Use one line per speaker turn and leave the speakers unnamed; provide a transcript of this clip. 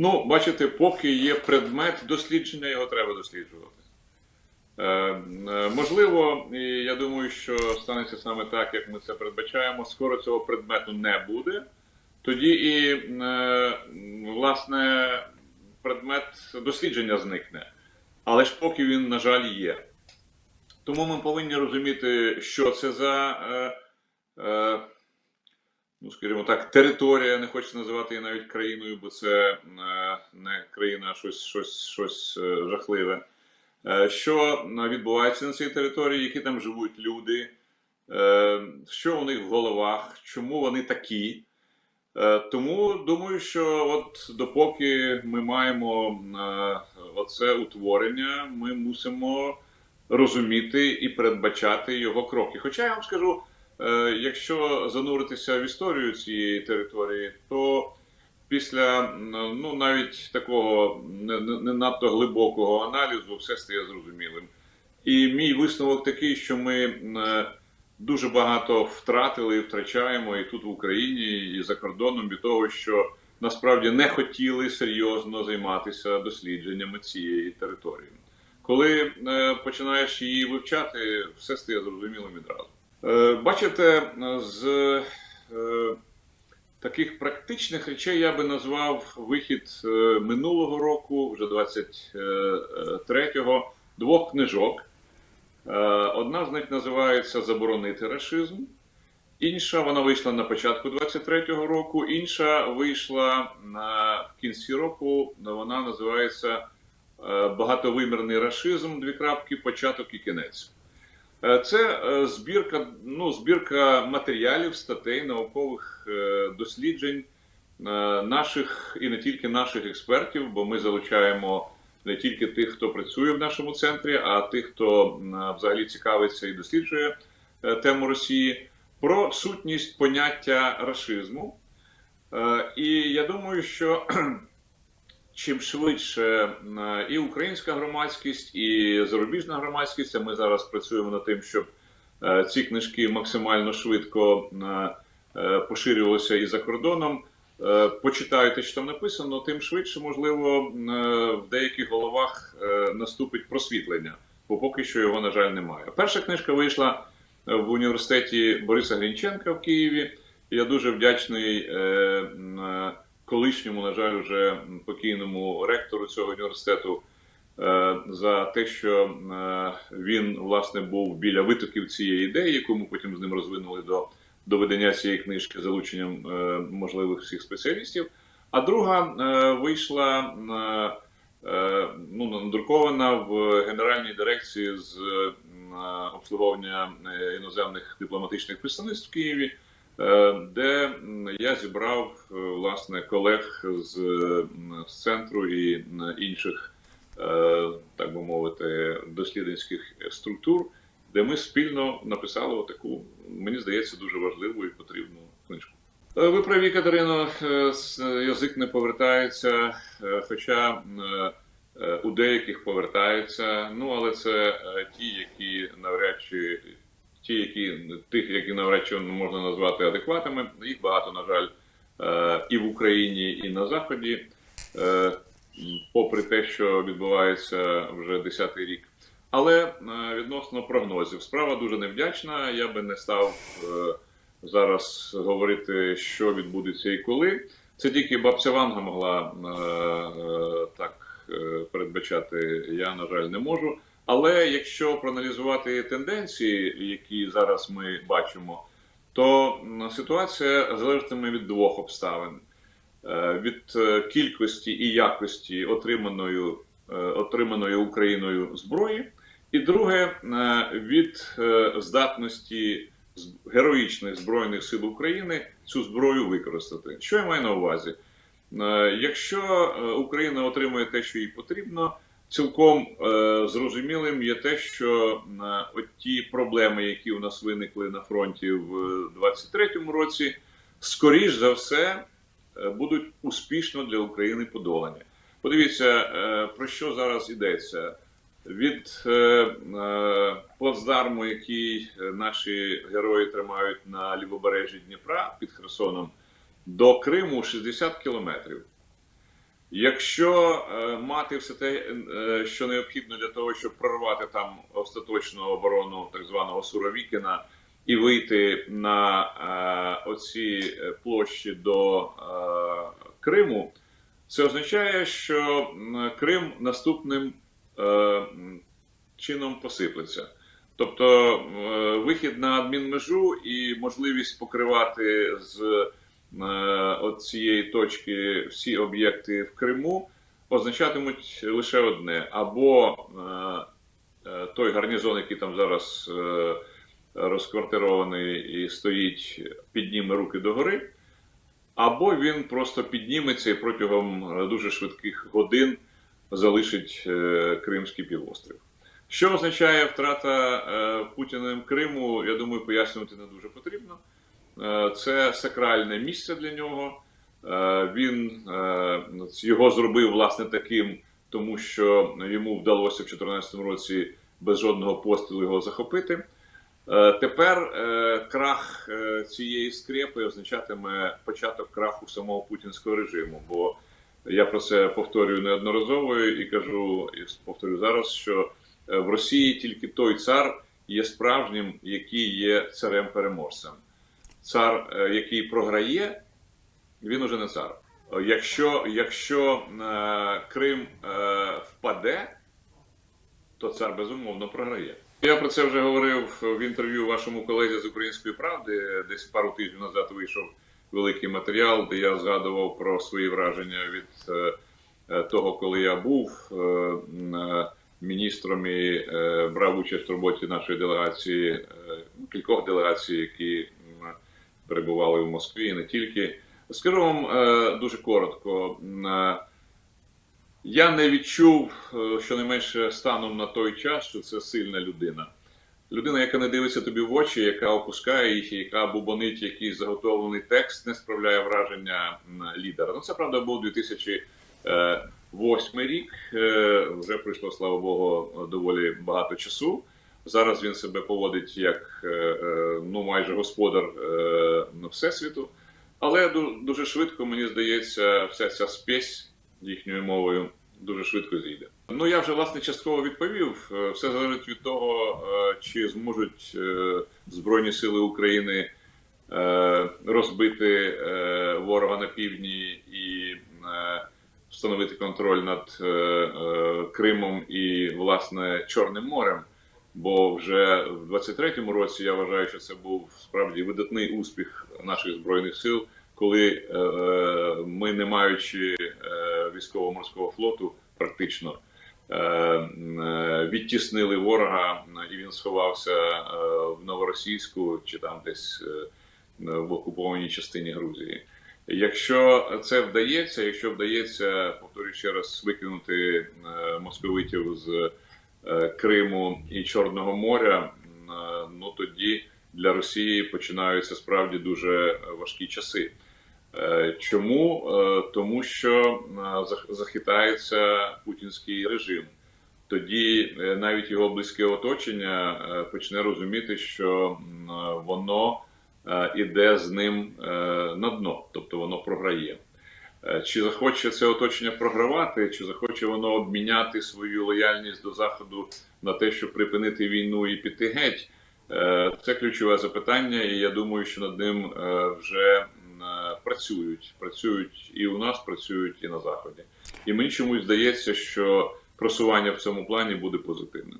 Ну, бачите, поки є предмет дослідження, його треба досліджувати. Е, е, можливо, і я думаю, що станеться саме так, як ми це передбачаємо. Скоро цього предмету не буде. Тоді і, е, власне, предмет дослідження зникне. Але ж поки він, на жаль, є. Тому ми повинні розуміти, що це за, е, е, ну, скажімо так, територія, не хочеться називати її навіть країною, бо це е, не країна, а щось, щось, щось е, жахливе. Е, Що відбувається на цій території, які там живуть люди, що у них в головах, чому вони такі. Тому думаю, що от допоки ми маємо оце утворення, ми мусимо розуміти і передбачати його кроки. Хоча я вам скажу, якщо зануритися в історію цієї території, то після ну навіть такого не, не надто глибокого аналізу все стає зрозумілим. І мій висновок такий, що ми е, дуже багато втратили і втрачаємо і тут в Україні, і за кордоном від того, що насправді не хотіли серйозно займатися дослідженнями цієї території. Коли е, починаєш її вивчати, все стає зрозумілим відразу. Е, бачите, е, з е, таких практичних речей я би назвав вихід минулого року, вже 23-го, двох книжок. Одна з них називається Заборонити рашизм. Інша вона вийшла на початку 23-го року, інша вийшла на в кінці року. Вона називається Багатовимірний рашизм. Дві крапки, початок і кінець. Е, Це е, збірка, ну, збірка матеріалів, статей, наукових е, досліджень наших і не тільки наших експертів, бо ми залучаємо не тільки тих, хто працює в нашому центрі, а тих, хто взагалі цікавиться і досліджує тему Росії, про сутність поняття рашизму. Е, І я думаю, що чим швидше е, і українська громадськість, і зарубіжна громадськість, а ми зараз працюємо над тим, щоб е, ці книжки максимально швидко е, поширювалися і за кордоном. Е, Почитають те, що там написано, тим швидше, можливо, в деяких головах наступить просвітлення, бо поки що його, на жаль, немає. Перша книжка вийшла в університеті Бориса Грінченка в Києві. Я дуже вдячний колишньому, на жаль, вже покійному ректору цього університету е, за те, що е, він власне був біля витоків цієї ідеї, яку ми потім з ним розвинули до, до видання цієї книжки залученням е, можливих всіх спеціалістів. А друга вийшла ну, надрукована в Генеральній дирекції з обслуговування іноземних дипломатичних представництв в Києві. Е, де я зібрав е, власне колег з, з центру і інших, е, так би мовити, дослідницьких структур, де ми спільно написали таку, мені здається, дуже важливу і потрібну книжку. Ви праві, Катерино, язик не повертається, хоча у деяких повертаються. Ну, але це ті, які навряд чи ті, які тих, які навряд чи можна назвати адекватами, їх багато, на жаль, е, і в Україні, і на Заході, е, попри те, що відбувається вже десятий рік. Але е, відносно прогнозів, справа дуже невдячна. Я би не став зараз говорити, що відбудеться і коли. Це тільки бабця Ванга могла так передбачати. Я, на жаль, не можу. Але якщо проаналізувати тенденції, які зараз ми бачимо, то ситуація залежатиме від двох обставин: Е, від е, кількості і якості отриманої, е, отриманої Україною зброї, і друге від здатності героїчних збройних сил України цю зброю використати. Що я маю на увазі? Якщо Україна отримує те, що їй потрібно, цілком е, зрозумілим є те, що е, от ті проблеми, які у нас виникли на фронті в 23-му році, скоріш за все е, будуть успішно для України подолані. Подивіться, е, про що зараз йдеться. Від е, е, плацдарму, який е, наші герої тримають на лівобережжі Дніпра під Херсоном, до Криму 60 кілометрів. Якщо е, мати все те, е, що необхідно для того, щоб прорвати там остаточну оборону так званого Суровікіна і вийти на е, оці площі до Криму, це означає, що Крим наступним чином посиплеться. Тобто вихід на адмінмежу і можливість покривати з от цієї точки всі об'єкти в Криму означатимуть лише одне: або е, е, той гарнізон, який там зараз е, розквартирований і стоїть, підніме руки догори, або він просто підніметься і протягом е, дуже швидких годин залишить е, Кримський півострів. Що означає втрата е, Путіним Криму? Я думаю, пояснювати не дуже потрібно. Е, це сакральне місце для нього. Е, він е, його зробив власне таким, тому що йому вдалося в 2014 році без жодного пострілу його захопити. Тепер крах цієї скрепи означатиме початок краху самого путінського режиму. Бо я про це повторюю неодноразово і кажу, і повторю зараз, що в Росії тільки той цар є справжнім, який є царем-переможцем. Цар, е, який програє, він уже не цар. Е, Якщо, якщо е, Крим впаде, то цар безумовно програє. Я про це вже говорив в інтерв'ю вашому колезі з української правди. Десь пару тижнів назад вийшов великий матеріал, де я згадував про свої враження від того, коли я був міністром і брав участь в роботі нашої делегації, кількох делегацій, які перебували в Москві, і не тільки. Скажу вам е, дуже коротко. Е, я не відчув, е, щонайменше станом на той час, що це сильна людина. Людина, яка не дивиться тобі в очі, яка опускає їх, яка бубонить якийсь заготовлений текст, не справляє враження лідера. Ну, це правда був 2008 рік. Вже пройшло, слава Богу, доволі багато часу. Зараз він себе поводить як е, е, ну майже господар е, всесвіту. Але ду- дуже швидко, мені здається, вся ця спесь їхньою мовою дуже швидко зійде. Ну я вже власне частково відповів. Все залежить від того, чи зможуть Збройні Сили України розбити ворога на півдні і встановити контроль над Кримом і власне Чорним морем. Бо вже в 23-му році я вважаю, що це був справді видатний успіх наших збройних сил, коли е, е, ми, не маючи е, військово-морського флоту, практично е, е, відтіснили ворога, і він сховався е, в Новоросійську чи там десь е, в окупованій частині Грузії. Якщо це вдається, якщо вдається, повторюю ще раз, викинути е, московитів з е, Криму і Чорного моря, е, ну тоді для Росії починаються справді дуже важкі часи. Е, Чому? Е, Тому що е, захитається путінський режим. Тоді е, навіть його близьке оточення е, почне розуміти, що е, воно е, іде з ним е, на дно, тобто воно програє. Е, Чи захоче це оточення програвати, чи захоче воно обміняти свою лояльність до Заходу на те, щоб припинити війну і піти геть? Е, Це ключове запитання, і я думаю, що над ним е, вже працюють. Працюють і у нас, працюють і на Заході. І мені чомусь здається, що просування в цьому плані буде позитивним.